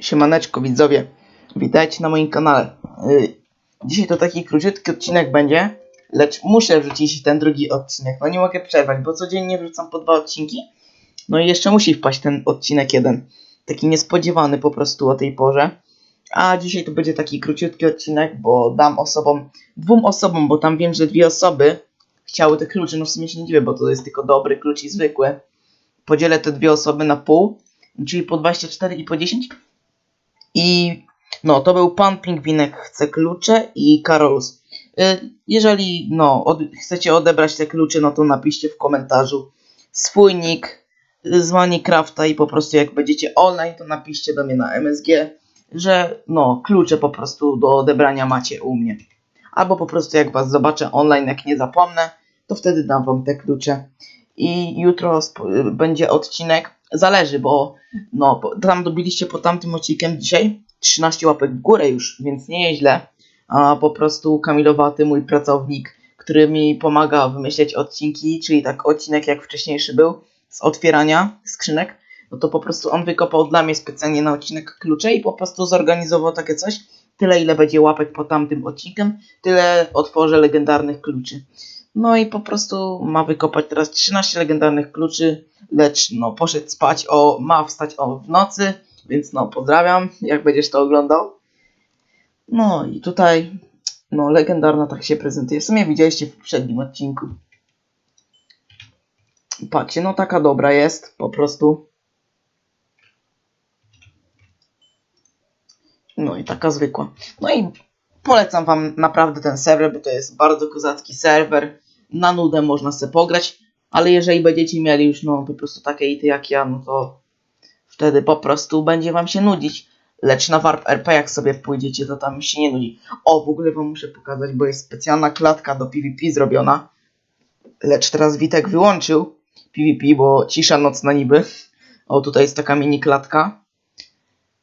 Siemaneczko widzowie, witajcie na moim kanale. Yy, Dzisiaj to taki króciutki odcinek będzie, lecz muszę wrzucić ten drugi odcinek. No nie mogę przerwać, bo codziennie wrzucam po dwa odcinki. No i jeszcze musi wpaść ten odcinek jeden. Taki niespodziewany po prostu o tej porze. A dzisiaj to będzie taki króciutki odcinek, bo dam osobom, dwóm osobom, bo tam wiem, że dwie osoby chciały te klucze. No w sumie się nie dziwię, bo to jest tylko dobry klucz i zwykły. Podzielę te dwie osoby na pół, czyli po 24 i po 10. I no, to był pan Pingwinek chce klucze i Karolus. Y, Jeżeli no, od, chcecie odebrać te klucze, no to napiszcie w komentarzu swój nick z Minecrafta i po prostu jak będziecie online, to napiszcie do mnie na MSG, że no, klucze po prostu do odebrania macie u mnie. Albo po prostu jak was zobaczę online, jak nie zapomnę, to wtedy dam wam te klucze. I jutro y, będzie odcinek, zależy, bo no, tam dobiliście po tamtym odcinkiem dzisiaj 13 łapek w górę już, więc nie jest źle. A po prostu Kamilowaty, mój pracownik, który mi pomaga wymyśleć odcinki, czyli tak odcinek jak wcześniejszy był, z otwierania skrzynek, no to po prostu on wykopał dla mnie specjalnie na odcinek klucze i po prostu zorganizował takie coś. Tyle ile będzie łapek po tamtym odcinkiem, tyle otworzę legendarnych kluczy. No i po prostu ma wykopać teraz 13 legendarnych kluczy, lecz no poszedł spać o, ma wstać o w nocy, więc no pozdrawiam, jak będziesz to oglądał. No i tutaj, no legendarna tak się prezentuje. W sumie widzieliście w poprzednim odcinku. Patrzcie, no taka dobra jest, po prostu. No i taka zwykła. No i polecam wam naprawdę ten serwer, bo to jest bardzo kozacki serwer. Na nudę można sobie pograć, ale jeżeli będziecie mieli już no po prostu takie ity jak ja, no to wtedy po prostu będzie wam się nudzić. Lecz na Warp RP jak sobie pójdziecie, to tam się nie nudzi. O, w ogóle wam muszę pokazać, bo jest specjalna klatka do PvP zrobiona. Lecz teraz Witek wyłączył PvP, bo cisza nocna niby. O, tutaj jest taka mini klatka.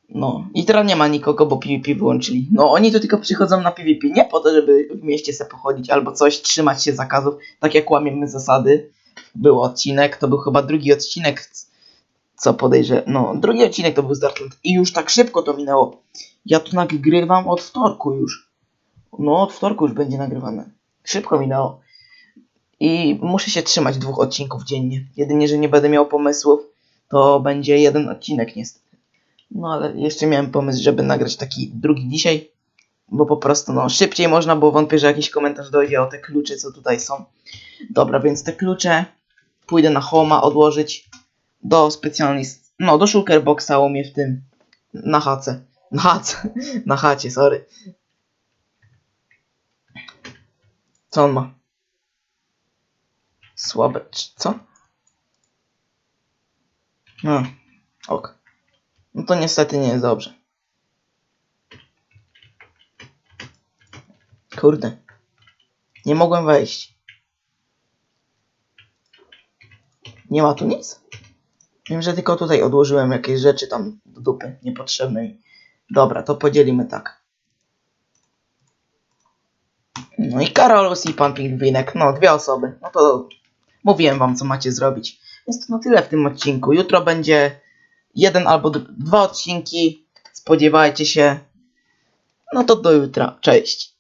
No, i teraz nie ma nikogo, bo PvP wyłączyli. No, oni tu tylko przychodzą na PvP, nie po to, żeby w mieście se pochodzić albo coś, trzymać się zakazów, tak jak łamiemy zasady. Był odcinek, to był chyba drugi odcinek, co podejrzewam. No, drugi odcinek to był z Darkland i już tak szybko to minęło. Ja tu nagrywam od wtorku już. No, od wtorku już będzie nagrywane. Szybko minęło. I muszę się trzymać dwóch odcinków dziennie. Jedynie, że nie będę miał pomysłów, to będzie jeden odcinek niestety. No ale jeszcze miałem pomysł, żeby nagrać taki drugi dzisiaj, bo po prostu no szybciej można, bo wątpię, że jakiś komentarz dojdzie o te klucze, co tutaj są. Dobra, więc te klucze pójdę na Homa odłożyć do specjalnej, no do shulker boxa u mnie w tym, na chacie. Na chacie, na chacie, sorry. Co on ma? Słabe, co? No, ok. No to niestety nie jest dobrze. Kurde. Nie mogłem wejść. Nie ma tu nic? Wiem, że tylko tutaj odłożyłem jakieś rzeczy tam do dupy niepotrzebnej. Dobra, to podzielimy tak. No i Karolus i pan Pingwinek. No, dwie osoby. No to mówiłem wam, co macie zrobić. Więc to na tyle w tym odcinku. Jutro będzie jeden albo dwa odcinki. Spodziewajcie się. No to do jutra. Cześć.